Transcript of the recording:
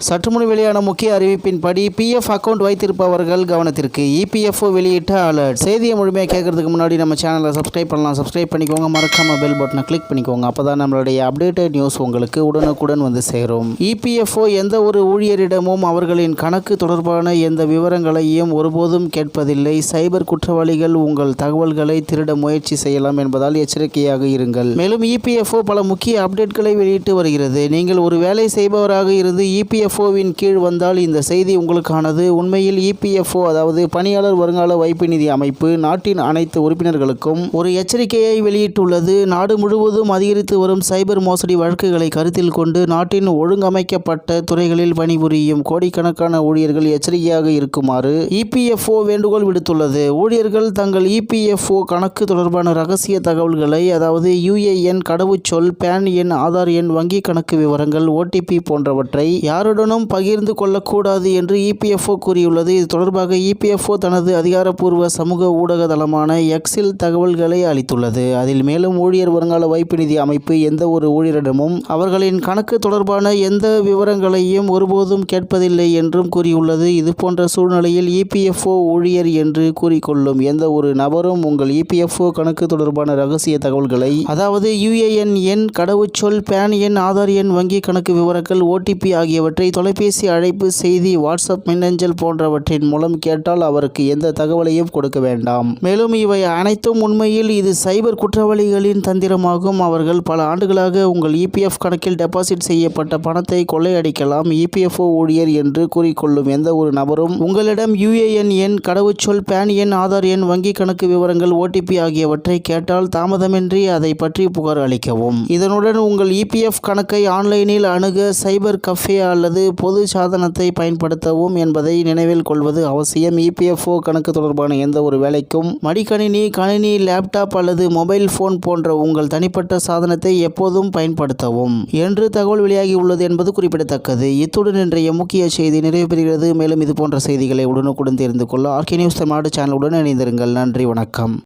சற்றுமுன் வெளியான முக்கிய அறிவிப்பின்படி பிஎஃப் அக்கவுண்ட் வைத்திருப்பவர்கள் கவனத்திற்கு. இபிஎஃப்ஓ வெளியிட்ட? அலர்ட் செய்தியை முழுமையாக கேட்கறதுக்கு முன்னாடி நம்ம சேனலை சப்ஸ்கிரைப் பண்ணலாம். சப்ஸ்கிரைப் பண்ணிக்கோங்க. மறக்காம பெல் பட்டனை கிளிக் பண்ணிக்கோங்க. அப்போ தான் நம்மளுடைய அப்டேட்டட் நியூஸ் உங்களுக்கு உடனுக்குடன் வந்து சேரும். இபிஎஃப்ஓ எந்த ஒரு ஊழியரிடமும் அவர்களின் கணக்கு தொடர்பான எந்த விவரங்களையும் ஒருபோதும் கேட்பதில்லை. சைபர் குற்றவாளிகள் உங்கள் தகவல்களை திருட முயற்சி செய்யலாம் என்பதால் எச்சரிக்கையாக இருங்கள். மேலும் இபிஎஃப்ஓ பல முக்கிய அப்டேட்களை வெளியிட்டு வருகிறது. நீங்கள் ஒரு வேலை செய்பவராக இருந்து இபிஎஃப்ஓவின் கீழ் வந்தால் இந்த செய்தி உங்களுக்கானது. உண்மையில் இபிஎஃப்ஓ அதாவது பணியாளர் வருங்கால வைப்பு நிதி அமைப்பு நாட்டின் அனைத்து உறுப்பினர்களுக்கும் ஒரு எச்சரிக்கையை வெளியிட்டுள்ளது. நாடு முழுவதும் அதிகரித்து வரும் சைபர் மோசடி வழக்குகளை கருத்தில் கொண்டு நாட்டின் ஒழுங்கமைக்கப்பட்ட துறைகளில் பணிபுரியும் கோடிக்கணக்கான ஊழியர்கள் எச்சரிக்கையாக இருக்குமாறு இபிஎஃப்ஓ வேண்டுகோள் விடுத்துள்ளது. ஊழியர்கள் தங்கள் இபிஎஃப்ஓ கணக்கு தொடர்பான ரகசிய தகவல்களை அதாவது யுஏஎன் கடவுச்சொல் பேன் எண் ஆதார் எண் வங்கி கணக்கு விவரங்கள் ஓடிபி போன்றவற்றை யாருடனும் பகிர்ந்து கொள்ளக்கூடாது என்று இபிஎஃப்ஓ கூறியுள்ளது. இது தொடர்பாக இபிஎஃப்ஓ தனது அதிகாரப்பூர்வ சமூக ஊடக தளமான எக்ஸில் தகவல்களை அளித்துள்ளது. அதில் மேலும் ஊழியர் வருங்கால வைப்பு நிதி அமைப்பு எந்த ஒரு ஊழியரிடமும் அவர்களின் கணக்கு தொடர்பான எந்த விவரங்களையும் ஒருபோதும் கேட்பதில்லை என்றும் கூறியுள்ளது. இதுபோன்ற சூழ்நிலையில் இபிஎஃப்ஓ ஊழியர் என்று கூறிக்கொள்ளும் எந்த ஒரு நபரும் உங்கள் இபிஎஃப்ஓ கணக்கு தொடர்பான ரகசிய தகவல்களை அதாவது யுஏஎன் எண் கடவுச்சொல் பேன் எண் ஆதார் எண் வங்கி கணக்கு விவரங்கள் ஓடிபி ஆகியவற்றை தொலைபேசி அழைப்பு செய்தி வாட்ஸ்அப் மின்னஞ்சல் போன்றவற்றின் மூலம் கேட்டால் அவருக்கு எந்த தகவலையும் கொடுக்க வேண்டாம். மேலும் இவை அனைத்தும் உண்மையில் இது சைபர் குற்றவாளிகளின் தந்திரமாகும். அவர்கள் பல ஆண்டுகளாக உங்கள் இபிஎஃப் கணக்கில் டெபாசிட் செய்யப்பட்ட பணத்தை கொள்ளையடிக்கலாம். இபிஎஃப்ஓ ஊழியர் என்று கூறிக்கொள்ளும் எந்த ஒரு நபரும் உங்களிடம் யுஏஎன் எண் கடவுச்சொல் பேன் எண் ஆதார் எண் வங்கி கணக்கு விவரங்கள் ஓடிபி ஆகியவற்றை கேட்டால் தாமதமின்றி அதை பற்றி புகார் அளிக்கவும். இதனுடன் உங்கள் இபிஎஃப் கணக்கை ஆன்லைனில் அணுக சைபர் கஃபே அல்லது பொது சாதனத்தை பயன்படுத்தவும் என்பதை நினைவில் கொள்வது அவசியம். இபிஎஃப்ஓ கணக்கு தொடர்பான எந்த ஒரு வேலைக்கும் மடிக்கணினி கணினி லேப்டாப் அல்லது மொபைல் போன் போன்ற உங்கள் தனிப்பட்ட சாதனத்தை எப்போதும் பயன்படுத்தவும். என்று தகவல் வெளியாகி உள்ளது என்பது குறிப்பிடத்தக்கது. இத்துடன் இன்றைய முக்கிய செய்தி நிறைவு பெறுகிறது மேலும் இது போன்ற செய்திகளை உடனுக்குடன் தெரிந்து கொள்ள ஆர்கே நியூஸ் தமிழ்நாடு சேனலுடன் இணைந்திருங்கள். நன்றி வணக்கம்.